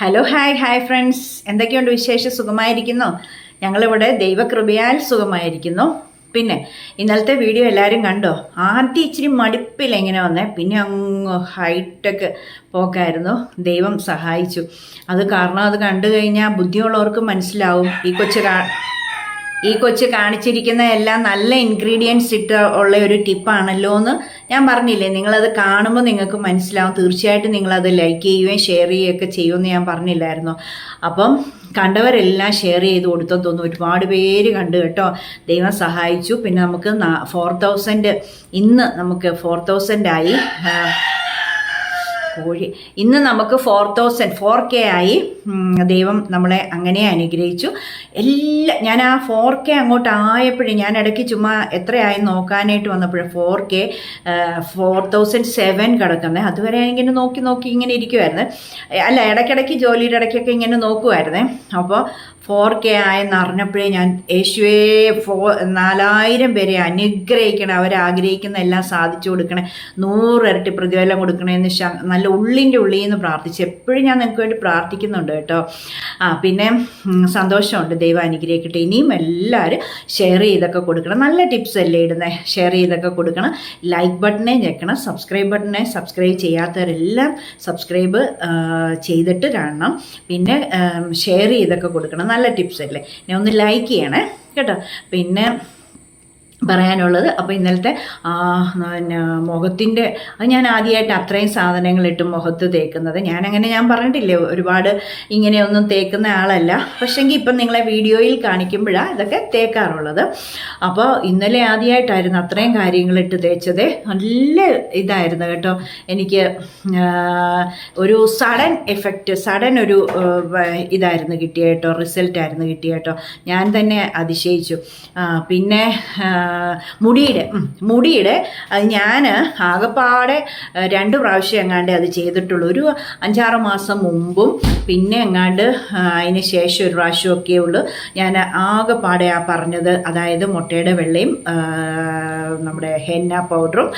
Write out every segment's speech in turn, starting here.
Hello hi hi friends എന്തൊക്കെയുണ്ട് വിശേഷം? സുഖമായിരിക്കുന്നു? ഞങ്ങളിവിടെ ദൈവകൃപയാൽ സുഖമായിരിക്കുന്നു. പിന്നെ ഇന്നലത്തെ വീഡിയോ എല്ലാവരും കണ്ടോ? ആദ്യം ഇച്ചിരി മടുപ്പിൽ എങ്ങനെ വന്നേ. പിന്നെ അങ്ങ് ഹൈടെക് പോക്കായിരുന്നു. ദൈവം സഹായിച്ചു. അത് കാരണം അത് കണ്ടു കഴിഞ്ഞാൽ ബുദ്ധിയുള്ളവർക്ക് മനസ്സിലാവും. ഈ കൊച്ചു ഈ കൊച്ച് കാണിച്ചിരിക്കുന്ന എല്ലാം നല്ല ഇൻഗ്രീഡിയൻസ് ഇട്ട് ഉള്ള ഒരു ടിപ്പാണല്ലോ എന്ന് ഞാൻ പറഞ്ഞില്ലേ? നിങ്ങളത് കാണുമ്പോൾ നിങ്ങൾക്ക് മനസ്സിലാവും. തീർച്ചയായിട്ടും നിങ്ങളത് ലൈക്ക് ചെയ്യുകയും ഷെയർ ചെയ്യുകയൊക്കെ ചെയ്യുമെന്ന് ഞാൻ പറഞ്ഞില്ലായിരുന്നു. അപ്പം കണ്ടവരെല്ലാം ഷെയർ ചെയ്ത് കൊടുത്തെന്ന് തോന്നുന്നു. ഒരുപാട് പേര് കണ്ടു കേട്ടോ. ദൈവം സഹായിച്ചു. പിന്നെ നമുക്ക് ഫോർ തൗസൻഡ് ഇന്ന് നമുക്ക് ഫോർ തൗസൻഡ് ആയി. ആ, കോഴി. ഇന്ന് നമുക്ക് ഫോർ തൗസൻഡ് ഫോർ കെ ആയി ദൈവം നമ്മളെ അങ്ങനെ അനുഗ്രഹിച്ചു. എല്ലാ ഞാൻ ആ ഫോർ കെ അങ്ങോട്ട് ആയപ്പോഴേ ഞാൻ ഇടയ്ക്ക് ചുമ്മാ എത്രയായി നോക്കാനായിട്ട് വന്നപ്പോഴേ four K four thousand seven കിടക്കുന്നത് അതുവരെ ഇങ്ങനെ നോക്കി നോക്കി ഇങ്ങനെ ഇരിക്കുമായിരുന്നു അല്ല ഇടയ്ക്കിടയ്ക്ക് ജോലിയുടെ ഇടയ്ക്കൊക്കെ ഇങ്ങനെ നോക്കുമായിരുന്നേ അപ്പോൾ ഫോർ കെ ആയെന്ന് അറിഞ്ഞപ്പോഴേ ഞാൻ യേശുവേ ഫോ നാലായിരം പേരെ അനുഗ്രഹിക്കണം അവരാഗ്രഹിക്കുന്ന എല്ലാം സാധിച്ചു കൊടുക്കണേ നൂറിരട്ടി പ്രതിഫലം കൊടുക്കണേന്ന് എന്ന് നല്ല ഉള്ളിന്റെ ഉള്ളിൽ നിന്ന് പ്രാർത്ഥിച്ചു എപ്പോഴും ഞാൻ നിങ്ങൾക്ക് വേണ്ടി പ്രാർത്ഥിക്കുന്നുണ്ട് കേട്ടോ. ആ പിന്നെ സന്തോഷമുണ്ട്. ദൈവം അനുഗ്രഹിക്കട്ടെ. ഇനിയും എല്ലാവരും ഷെയർ ചെയ്തൊക്കെ കൊടുക്കണം. നല്ല ടിപ്സ് അല്ലേ ഇടുന്നത് ഷെയർ ചെയ്തൊക്കെ കൊടുക്കണം. ലൈക്ക് ബട്ടണേ ഞെക്കണം. സബ്സ്ക്രൈബ് ബട്ടണേ സബ്സ്ക്രൈബ് ചെയ്യാത്തവരെല്ലാം സബ്സ്ക്രൈബ് ചെയ്തിട്ട് കാണണം. പിന്നെ ഷെയർ ചെയ്തൊക്കെ കൊടുക്കണം. നല്ല ടിപ്സ് അല്ലേ? ഞാൻ ഒന്ന് ലൈക്ക് ചെയ്യണേ കേട്ടോ? പിന്നെ പറയാനുള്ളത്. അപ്പോൾ ഇന്നലത്തെ പിന്നെ മുഖത്തിന്റെ അത് ഞാൻ ആദ്യമായിട്ട് അത്രയും സാധനങ്ങളിട്ട് മുഖത്ത് തേക്കുന്നത്. ഞാനങ്ങനെ ഞാൻ പറഞ്ഞിട്ടില്ലേ ഒരുപാട് ഇങ്ങനെയൊന്നും തേക്കുന്ന ആളല്ല. പക്ഷെങ്കിൽ ഇപ്പം നിങ്ങളെ വീഡിയോയിൽ കാണിക്കുമ്പോഴാണ് ഇതൊക്കെ തേക്കാറുള്ളത്. അപ്പോൾ ഇന്നലെ ആദ്യമായിട്ടായിരുന്നു അത്രയും കാര്യങ്ങളിട്ട് തേച്ചത്. നല്ല ഇതായിരുന്നു കേട്ടോ. എനിക്ക് ഒരു സഡൻ എഫക്റ്റ് സഡൻ ഒരു ഇതായിരുന്നു കിട്ടിയ കേട്ടോ റിസൾട്ടായിരുന്നു കിട്ടിയ കേട്ടോ. ഞാൻ തന്നെ അതിശയിച്ചു. പിന്നെ മുടിയുടെ. മുടിയുടെ. അത് ഞാൻ ആകെപ്പാടെ രണ്ട് പ്രാവശ്യം എങ്ങാണ്ട് അത് ചെയ്തിട്ടുള്ളൂ. ഒരു അഞ്ചാറ് മാസം മുമ്പും പിന്നെ എങ്ങാണ്ട് അതിന് ശേഷം ഒരു പ്രാവശ്യമൊക്കെ ഉള്ളൂ. ഞാൻ ആകെപ്പാടെ ആ പറഞ്ഞത് അതായത് മുട്ടയുടെ വെള്ളയും നമ്മുടെ ഹെന്ന പൗഡറും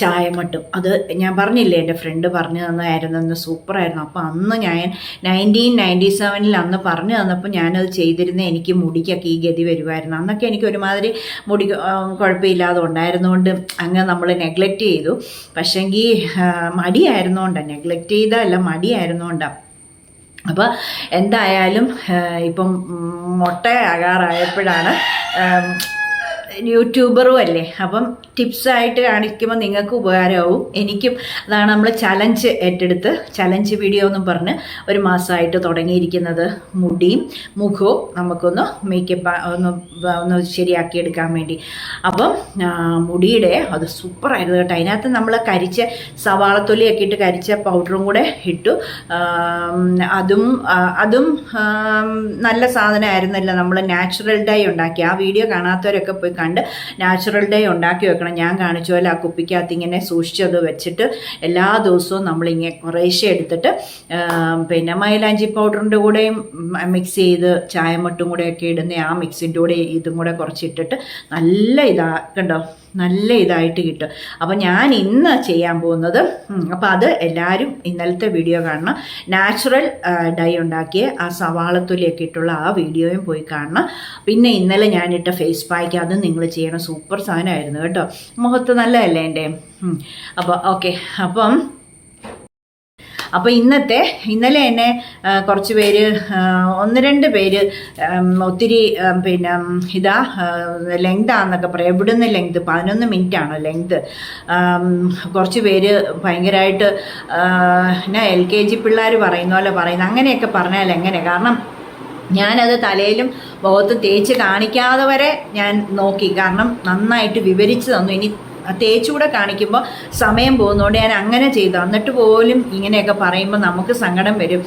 ചായമട്ടും. അത് ഞാൻ പറഞ്ഞില്ലേ എന്റെ ഫ്രണ്ട് പറഞ്ഞു തന്നായിരുന്നു അന്ന് സൂപ്പറായിരുന്നു. അപ്പോൾ അന്ന് ഞാൻ നയന്റീൻ നയന്റി സെവനിൽ അന്ന് പറഞ്ഞു തന്നപ്പോൾ ഞാനത് ചെയ്തിരുന്ന എനിക്ക് മുടിക്കൊക്കെ ഈ ഗതി വരുമായിരുന്നു അന്നൊക്കെ എനിക്ക് ഒരുമാതിരി മുടി കുഴപ്പമില്ലാതെ ഉണ്ടായിരുന്നുകൊണ്ട് അങ്ങ് നമ്മൾ നെഗ്ലക്റ്റ് ചെയ്തു. പക്ഷെങ്കിൽ മടിയായിരുന്നുകൊണ്ടാണ് നെഗ്ലക്റ്റ് ചെയ്തല്ല മടിയായിരുന്നുകൊണ്ടാണ് അപ്പോൾ എന്തായാലും ഇപ്പം മുട്ട മുട്ടയാകാറായപ്പോഴാണ് ആം, യൂട്യൂബറും അല്ലേ? അപ്പം ടിപ്സായിട്ട് കാണിക്കുമ്പോൾ നിങ്ങൾക്ക് ഉപകാരമാവും. എനിക്കും അതാണ് നമ്മൾ ചലഞ്ച് ഏറ്റെടുത്ത് ചലഞ്ച് വീഡിയോ എന്നും പറഞ്ഞ് ഒരു മാസമായിട്ട് തുടങ്ങിയിരിക്കുന്നത് മുടിയും മുഖവും നമുക്കൊന്ന് മേക്കപ്പ് ഒന്ന് ഒന്ന് ശരിയാക്കിയെടുക്കാൻ വേണ്ടി. അപ്പം മുടിയുടെ അത് സൂപ്പറായിരുന്നു കേട്ടോ. അതിനകത്ത് നമ്മൾ കരിച്ച സവാളത്തൊലിയൊക്കെ ഇട്ട് കരിച്ച പൗഡറും കൂടെ ഇട്ടു. അതും അതും നല്ല സാധനമായിരുന്നല്ലോ നമ്മൾ നാച്ചുറൽ ഡൈ ഉണ്ടാക്കി ആ വീഡിയോ കാണാത്തവരൊക്കെ പോയി കണ്ട് നാച്ചുറൽ ഡേ ഉണ്ടാക്കി വെക്കണം. ഞാൻ കാണിച്ച പോലെ ആ കുപ്പിക്കകത്ത് ഇങ്ങനെ സൂക്ഷിച്ചത് വെച്ചിട്ട് എല്ലാ ദിവസവും നമ്മളിങ്ങനെ കുറേശ്ശെ എടുത്തിട്ട് പിന്നെ മൈലാഞ്ചി പൗഡറിന്റെ കൂടെയും മിക്സ് ചെയ്ത് ചായമട്ടും കൂടെയൊക്കെ ഇടുന്ന ആ മിക്സിന്റെ കൂടെ ഇതും കൂടെ കുറച്ചിട്ടിട്ട് നല്ല ഇതാ കണ്ടോ? നല്ല ഇതായിട്ട് കിട്ടും. അപ്പോൾ ഞാൻ ഇന്ന് ചെയ്യാൻ പോകുന്നത് അപ്പോൾ അത് എല്ലാവരും ഇന്നലത്തെ വീഡിയോ കാണണം. നാച്ചുറൽ ഡൈ ഉണ്ടാക്കിയ ആ സവാളത്തൊലിയൊക്കെ ഇട്ടുള്ള ആ വീഡിയോയും പോയി കാണണം. പിന്നെ ഇന്നലെ ഞാനിട്ട ഫേസ് പാക്ക് അത് നിങ്ങൾ ചെയ്യണം സൂപ്പർ സാധനമായിരുന്നു കേട്ടോ. മുഖത്ത് നല്ലതല്ലേ എന്റെ? അപ്പോൾ ഓക്കെ അപ്പം അപ്പോൾ ഇന്നത്തെ ഇന്നലെ എന്നെ ആ, കുറച്ച് പേര് ഒന്ന് രണ്ട് പേര് ഒത്തിരി പിന്നെ ഇതാ ലെങ്ത് ആണെന്നൊക്കെ പറയാം. എവിടുന്ന് ലെങ്ത് പതിനൊന്ന് മിനിറ്റ് ആണ് ലെങ്ത് കുറച്ച് പേര് ഭയങ്കരമായിട്ട് എന്നാ എൽ കെ ജി പിള്ളേർ പറയുന്ന പോലെ പറയുന്നത് അങ്ങനെയൊക്കെ പറഞ്ഞാൽ എങ്ങനെ കാരണം ഞാനത് തലയിലും മുഖത്ത് തേച്ച് കാണിക്കാതെ വരെ ഞാൻ നോക്കി. കാരണം നന്നായിട്ട് വിവരിച്ച് തന്നു. ഇനി തേച്ചുകൂടെ കാണിക്കുമ്പോൾ സമയം പോകുന്നതുകൊണ്ട് ഞാൻ അങ്ങനെ ചെയ്തു. എന്നിട്ട് പോലും ഇങ്ങനെയൊക്കെ പറയുമ്പോൾ നമുക്ക് സങ്കടം വരും.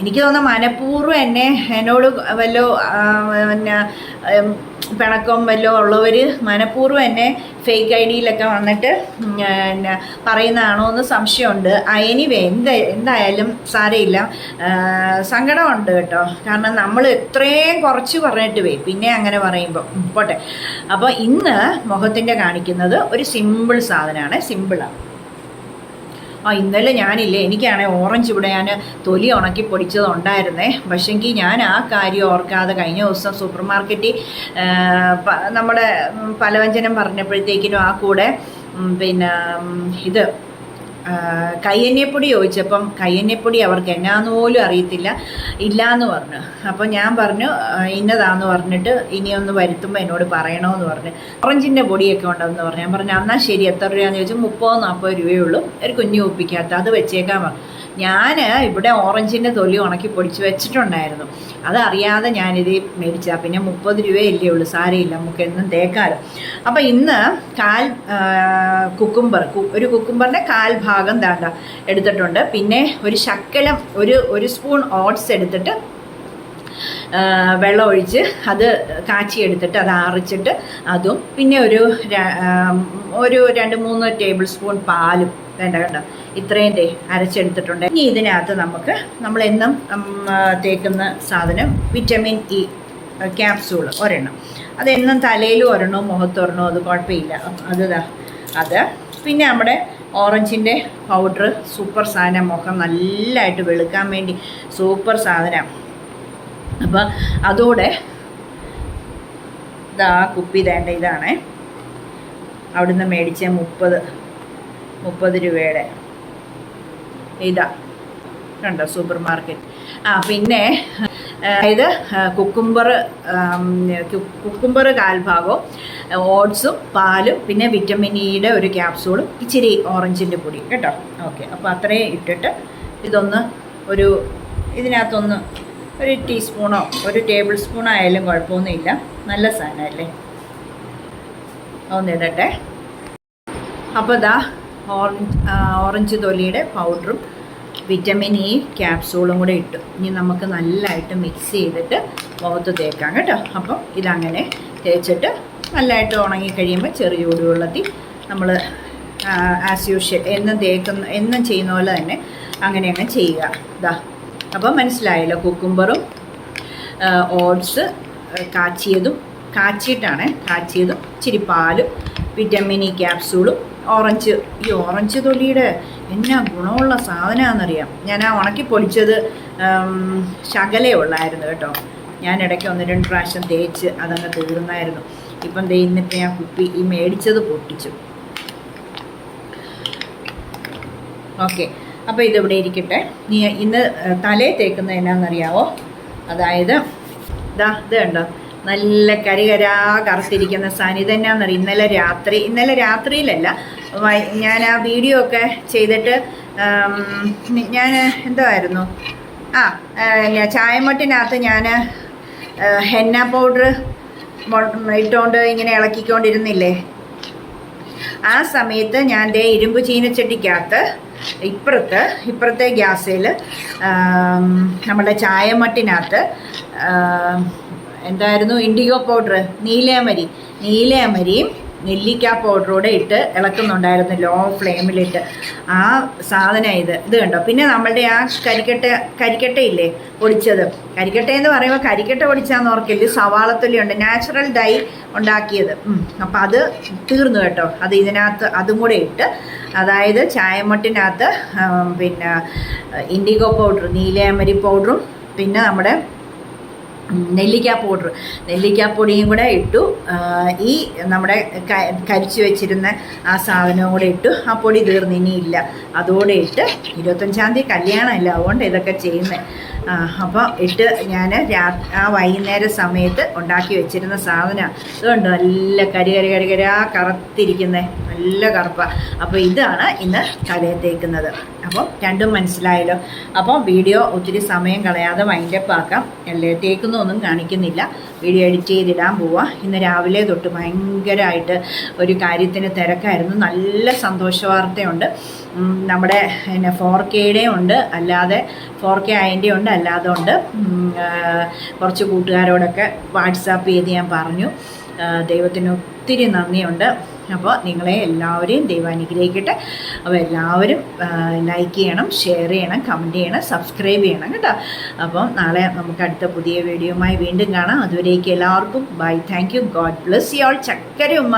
എനിക്ക് തോന്നുന്നു മനഃപൂർവം എന്നെ എന്നോട് വല്ലോ പിന്നെ പിണക്കം വല്ലതും ഉള്ളവർ മനഃപൂർവം എന്നെ ഫേക്ക് ഐ ഡിയിലൊക്കെ വന്നിട്ട് പിന്നെ പറയുന്നതാണോ എന്ന് സംശയമുണ്ട്. എനിവേ എന്ത് എന്തായാലും സാരയില്ല സങ്കടമുണ്ട് കേട്ടോ. കാരണം നമ്മൾ എത്രയും കുറച്ച് പറഞ്ഞിട്ട് പോയി. പിന്നെ അങ്ങനെ പറയുമ്പോൾ പോട്ടെ. അപ്പോൾ ഇന്ന് മുഖത്തിന്റെ കാണിക്കുന്നത് ഒരു സിമ്പിൾ സാധനമാണ്. സിമ്പിളാണ് ആ ഇന്നലെ ഞാനില്ലേ എനിക്കാണെങ്കിൽ ഓറഞ്ച് ഇവിടെ ഞാൻ തൊലി ഉണക്കി പൊടിച്ചതുണ്ടായിരുന്നേ. പക്ഷെങ്കിൽ ഞാൻ ആ കാര്യം ഓർക്കാതെ കഴിഞ്ഞ ദിവസം സൂപ്പർ മാർക്കറ്റിൽ നമ്മുടെ പലവ്യഞ്ജനം പറഞ്ഞപ്പോഴത്തേക്കിനും ആ കൂടെ പിന്നെ ഇത് ആ, കയ്യഞ്ഞപ്പൊടി ചോദിച്ചപ്പം കയ്യന്നെപ്പൊടി അവർക്ക് എന്നാന്ന് പോലും അറിയത്തില്ല. ഇല്ലാന്ന് പറഞ്ഞു. അപ്പം ഞാൻ പറഞ്ഞു ഇന്നതാന്ന് പറഞ്ഞിട്ട് ഇനിയൊന്ന് വരുത്തുമ്പോൾ എന്നോട് പറയണമെന്ന് പറഞ്ഞു. ഓറഞ്ചിന്റെ പൊടിയൊക്കെ ഉണ്ടെന്ന് പറഞ്ഞു. ഞാൻ പറഞ്ഞു എന്നാൽ ശരി എത്ര രൂപയാണെന്ന് ചോദിച്ചാൽ മുപ്പതോ നാൽപ്പത് രൂപയേ ഉള്ളൂ. ഒരു കുഞ്ഞു ഒപ്പിക്കാത്ത അത് വെച്ചേക്കാൻ പറഞ്ഞു. ഞാൻ ഇവിടെ ഓറഞ്ചിന്റെ തൊലി ഉണക്കി പൊടിച്ച് വെച്ചിട്ടുണ്ടായിരുന്നു. അതറിയാതെ ഞാനിത് മേടിച്ച പിന്നെ മുപ്പത് രൂപയല്ലേ ഉള്ളൂ. സാരയില്ല. നമുക്ക് എന്നും തേക്കാലോ. അപ്പം ഇന്ന് കാൽ കുക്കുംബർ ഒരു കുക്കുംബറിന്റെ കാൽ ഭാഗം താണ്ട എടുത്തിട്ടുണ്ട്. പിന്നെ ഒരു ശക്കലം ഒരു ഒരു സ്പൂൺ ഓട്സ് എടുത്തിട്ട് വെള്ളം ഒഴിച്ച് അത് കാച്ചി എടുത്തിട്ട് അത് ആറിച്ചിട്ട് അതും പിന്നെ ഒരു ഒരു രണ്ട് മൂന്ന് ടേബിൾ സ്പൂൺ പാലും വേണ്ട കണ്ടോ ഇത്രയും തേ അരച്ചെടുത്തിട്ടുണ്ട്. ഇനി ഇതിനകത്ത് നമുക്ക് നമ്മളെന്നും തേക്കുന്ന സാധനം വിറ്റമിൻ ഇ ക്യാപ്സൂൾ ഒരെണ്ണം. അതെന്നും തലയിലും ഒരെണ്ണവും മുഖത്ത് ഒരെണ്ണവും അത് കുഴപ്പമില്ല. അത് അത്. പിന്നെ നമ്മുടെ ഓറഞ്ചിന്റെ പൗഡർ സൂപ്പർ സാധനം. മുഖം നല്ലതായിട്ട് വെളുക്കാൻ വേണ്ടി സൂപ്പർ സാധനം. അപ്പം അതോടെ ഇതാ കുപ്പി തേണ്ട ഇതാണേ. അവിടുന്ന് മേടിച്ച മുപ്പത് മുപ്പത് രൂപയുടെ. ഇതാ. കണ്ടോ സൂപ്പർ മാർക്കറ്റ്. ആ പിന്നെ അതായത് കുക്കുംബർ കുക്കുംബർ കാൽഭാഗവും ഓട്സും പാലും പിന്നെ വിറ്റമിൻ ഇയുടെ ഒരു ക്യാപ്സൂളും ഇച്ചിരി ഓറഞ്ചിന്റെ പൊടി. കേട്ടോ? ഓക്കെ. അപ്പോൾ അത്രയും ഇട്ടിട്ട് ഇതൊന്ന് ഒരു ഇതിനകത്തൊന്ന് ഒരു ടീസ്പൂണോ ഒരു ടേബിൾ സ്പൂണോ ആയാലും കുഴപ്പമൊന്നുമില്ല. നല്ല സാധനമല്ലേ? ഒന്നിടട്ടെ അപ്പോൾ ഇതാ ഓറഞ്ച് ഓറഞ്ച് തൊലിയുടെ പൗഡറും വിറ്റമിൻ ഇ ക്യാപ്സൂളും കൂടെ ഇട്ടു. ഇനി നമുക്ക് നല്ലതായിട്ട് മിക്സ് ചെയ്തിട്ട് മുഖത്ത് തേക്കാം കേട്ടോ. അപ്പം ഇതങ്ങനെ തേച്ചിട്ട് നല്ലതായിട്ട് ഉണങ്ങി കഴിയുമ്പോൾ ചെറിയ ചൂടുവെള്ളത്തിൽ നമ്മൾ ആസ് യൂഷ്വൽ എന്നും തേക്കുന്ന എന്നും ചെയ്യുന്ന പോലെ തന്നെ അങ്ങനെ അങ്ങ് ചെയ്യുക. ഇതാ അപ്പോൾ മനസ്സിലായല്ലോ കുക്കുംബറും ഓട്സ് കാച്ചിയതും കാച്ചിയിട്ടാണ് കാച്ചിയതും ഇച്ചിരി പാലും വിറ്റമിൻ ഇ ക്യാപ്സൂളും ഓറഞ്ച്. ഈ ഓറഞ്ച് തൊലിയുടെ എന്നാ ഗുണമുള്ള സാധനമാണെന്നറിയാം ഞാൻ ആ ഉണക്കി പൊളിച്ചത് ശകലേ ഉള്ളായിരുന്നു കേട്ടോ. ഞാൻ ഇടയ്ക്ക് ഒന്ന് രണ്ട് പ്രാവശ്യം തേച്ച് അതങ്ങ് തീർന്നായിരുന്നു. ഇപ്പം ദേ ഞാൻ കുപ്പി ഈ മേടിച്ചത് പൊട്ടിച്ചു. ഓക്കെ. അപ്പോൾ ഇതിവിടെ ഇരിക്കട്ടെ. നീ ഇന്ന് തലേ തേക്കുന്നത് എന്നാണെന്നറിയാവോ അതായത് ഇതാ ഇത് കണ്ടോ? നല്ല കരികരാ കറുത്തിരിക്കുന്ന സാധനം. ഇതെന്നാന്നറിയാം? ഇന്നലെ രാത്രി ഇന്നലെ രാത്രിയിലല്ല. ഞാൻ ആ വീഡിയോ ഒക്കെ ചെയ്തിട്ട് ഞാൻ എന്തായിരുന്നു? ആ ചായമട്ടിനകത്ത് ഞാൻ ഹെന്ന പൗഡർ ഇട്ടുകൊണ്ട് ഇങ്ങനെ ഇളക്കിക്കൊണ്ടിരുന്നില്ലേ? ആ സമയത്ത് ഞാൻ ദേ ഇരുമ്പ് ചീനച്ചട്ടിക്കകത്ത് ഇപ്പുറത്ത് ഇപ്പുറത്തെ ഗ്യാസിൽ നമ്മുടെ ചായമട്ടിനകത്ത് എന്തായിരുന്നു? ഇൻഡിഗോ പൗഡർ നീലയമരി നീലയമരിയും നെല്ലിക്ക പൗഡറൂടെ ഇട്ട് ഇളക്കുന്നുണ്ടായിരുന്നു ലോ ഫ്ലെയിമിലിട്ട്. ആ സാധനം ഇത്. ഇത് കണ്ടോ? പിന്നെ നമ്മളുടെ ആ കരിക്കട്ട കരിക്കട്ടയില്ലേ? പൊടിച്ചത്. കരിക്കട്ട എന്ന് പറയുമ്പോൾ കരിക്കട്ട പൊടിച്ചാന്ന് ഓർക്കില്ല? സവാളത്തൊലി ഉണ്ട്. നാച്ചുറൽ ഡൈ ഉണ്ടാക്കിയത്. അപ്പം അത് തീർന്നു കേട്ടോ. അത് ഇതിനകത്ത് അതും കൂടെ ഇട്ട് അതായത് ചായമട്ടിനകത്ത് പിന്നെ ഇൻഡിഗോ പൗഡർ നീലയമരി പൗഡറും പിന്നെ നമ്മുടെ നെല്ലിക്ക പൗഡർ. നെല്ലിക്ക നെല്ലിക്കാപ്പൊടിയും കൂടെ ഇട്ടു. ഈ നമ്മുടെ കരിച്ചു വെച്ചിരുന്ന ആ സാധനവും കൂടെ ഇട്ടു. ആ പൊടി തീർന്നിനിയില്ല അതോടെ ഇട്ട് ഇരുപത്തഞ്ചാം തീയതി കല്യാണമല്ല? അതുകൊണ്ട് ഇതൊക്കെ ചെയ്യുന്നത് അപ്പോൾ ഇട്ട് ഞാൻ ആ വൈകുന്നേര സമയത്ത് ഉണ്ടാക്കി വെച്ചിരുന്ന സാധനം. അതുകൊണ്ട് നല്ല കരി കരി കരി കരാ കറുത്തിരിക്കുന്നത് നല്ല കറുപ്പ. അപ്പോൾ ഇതാണ് ഇന്ന് തലയിൽ തേക്കുന്നത് അപ്പോൾ രണ്ടും മനസ്സിലായല്ലോ. അപ്പോൾ വീഡിയോ ഒത്തിരി സമയം കളയാതെ വൈൻഡപ്പ് ആക്കാം. തേക്കുന്നൊന്നും കാണിക്കുന്നില്ല. വീഡിയോ എഡിറ്റ് ചെയ്തിടാൻ പോവാം. ഇന്ന് രാവിലെ തൊട്ട് ഭയങ്കരമായിട്ട് ഒരു കാര്യത്തിന് തിരക്കായിരുന്നു. നല്ല സന്തോഷ വാർത്തയുണ്ട് നമ്മുടെ പിന്നെ ഫോർ കെയുടെ ഉണ്ട്. അല്ലാതെ ഫോർ കെ അതിന്റെ ഉണ്ട് അല്ലാതെ ഉണ്ട്. കുറച്ച് കൂട്ടുകാരോടൊക്കെ വാട്സാപ്പ് ചെയ്ത് ഞാൻ പറഞ്ഞു. ദൈവത്തിന് ഒത്തിരി നന്ദിയുണ്ട്. അപ്പോൾ നിങ്ങളെ എല്ലാവരെയും ദൈവം അനുഗ്രഹിക്കട്ടെ. അപ്പോൾ എല്ലാവരും ലൈക്ക് ചെയ്യണം ഷെയർ ചെയ്യണം കമന്റ് ചെയ്യണം സബ്സ്ക്രൈബ് ചെയ്യണം കേട്ടോ. അപ്പോൾ നാളെ നമുക്ക് അടുത്ത പുതിയ വീഡിയോയുമായി വീണ്ടും കാണാം. അതുവരേക്ക് എല്ലാവർക്കും bye thank you God bless you all ചക്കര ഉമ്മ